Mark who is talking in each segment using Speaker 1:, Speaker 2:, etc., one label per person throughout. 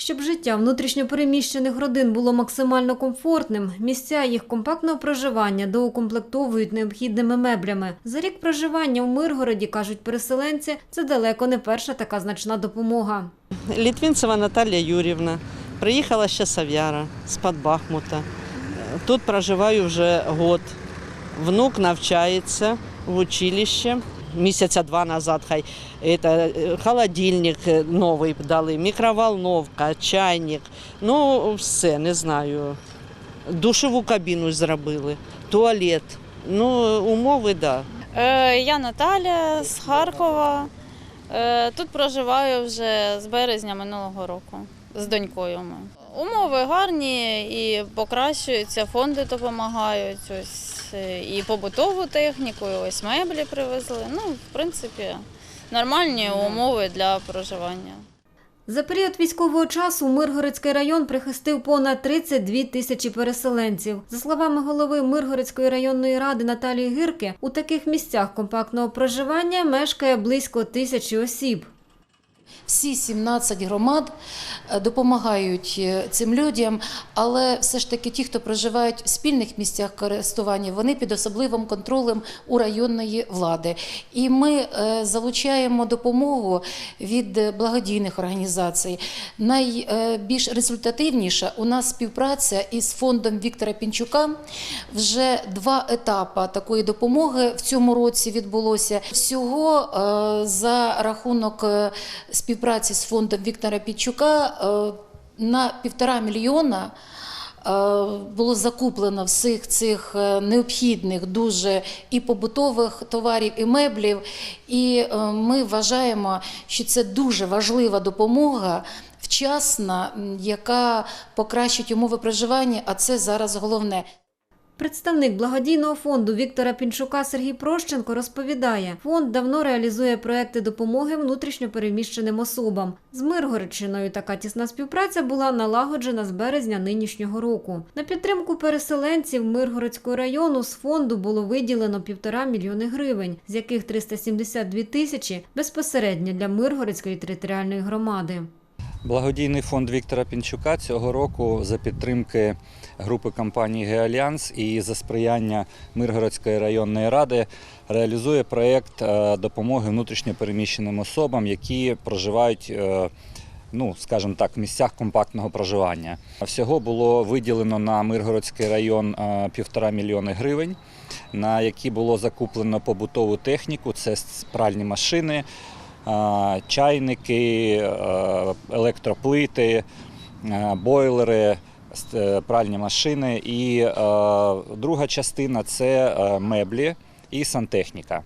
Speaker 1: Щоб життя внутрішньопереміщених родин було максимально комфортним, місця їх компактного проживання доукомплектовують необхідними меблями. За рік проживання у Миргороді, кажуть переселенці, це далеко не перша така значна допомога.
Speaker 2: Літвінцева Наталія Юрівна. Приїхала ще Сав'яра, з-під Бахмута. Тут проживаю вже год. Внук навчається в училищі. Місяця два назад хай это, е, холодильник е, новий дали, мікроволновка, чайник. Ну, все, не знаю. Душову кабіну зробили, туалет. Ну, умови, так. Да.
Speaker 3: Е, Я Наталя з Харкова. Е, Тут проживаю вже з березня минулого року з донькою. Ми. Умови гарні і покращуються, фонди допомагають. Ось е, і побутову техніку, і ось меблі привезли. Ну, в принципі, нормальні умови для проживання.
Speaker 1: За період військового часу Миргородський район прихистив понад 32 тисячі переселенців. За словами голови Миргородської районної ради Наталії Гирки, у таких місцях компактного проживання мешкає близько тисячі осіб.
Speaker 4: Всі 17 громад е, допомагають е, цим людям, але все ж таки ті, хто проживають в спільних місцях користування, вони під особливим контролем у районної влади. І ми е, залучаємо допомогу від благодійних організацій. Найбільш результативніша у нас співпраця із фондом Віктора Пінчука. Вже два етапи такої допомоги в цьому році відбулося. Всього за рахунок співпраці з фондом Віктора Пінчука е, на півтора мільйона. е, Було закуплено всіх цих е, необхідних дуже і побутових товарів, і меблів. І ми вважаємо, що це дуже важлива допомога, вчасна, яка покращить умови проживання, а це зараз головне.
Speaker 1: Представник благодійного фонду Віктора Пінчука Сергій Прощенко розповідає, фонд давно реалізує проекти допомоги внутрішньопереміщеним особам. З Миргородщиною така тісна співпраця була налагоджена з березня нинішнього року. На підтримку переселенців Миргородського району з фонду було виділено півтора мільйони гривень, з яких 372 тисячі безпосередньо для Миргородської територіальної громади.
Speaker 5: Благодійний фонд Віктора Пінчука цього року за підтримки групи компаній «Геальянс» і за сприяння Миргородської районної ради реалізує проєкт е, допомоги внутрішньопереміщеним особам, які проживають. е, Ну, скажімо так, в місцях компактного проживання. Всього було виділено на Миргородський район е, півтора мільйони гривень, на які було закуплено побутову техніку, це пральні машини, чайники, е, електроплити, е, бойлери, е, пральні машини. І друга частина це меблі і сантехніка.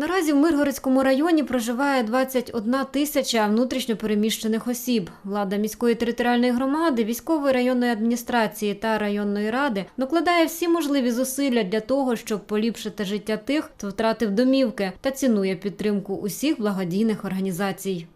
Speaker 1: Наразі в Миргородському районі проживає 21 тисяча внутрішньопереміщених осіб. Влада міської територіальної громади, військової районної адміністрації та районної ради докладає всі можливі зусилля для того, щоб поліпшити життя тих, хто втратив домівки, та цінує підтримку усіх благодійних організацій.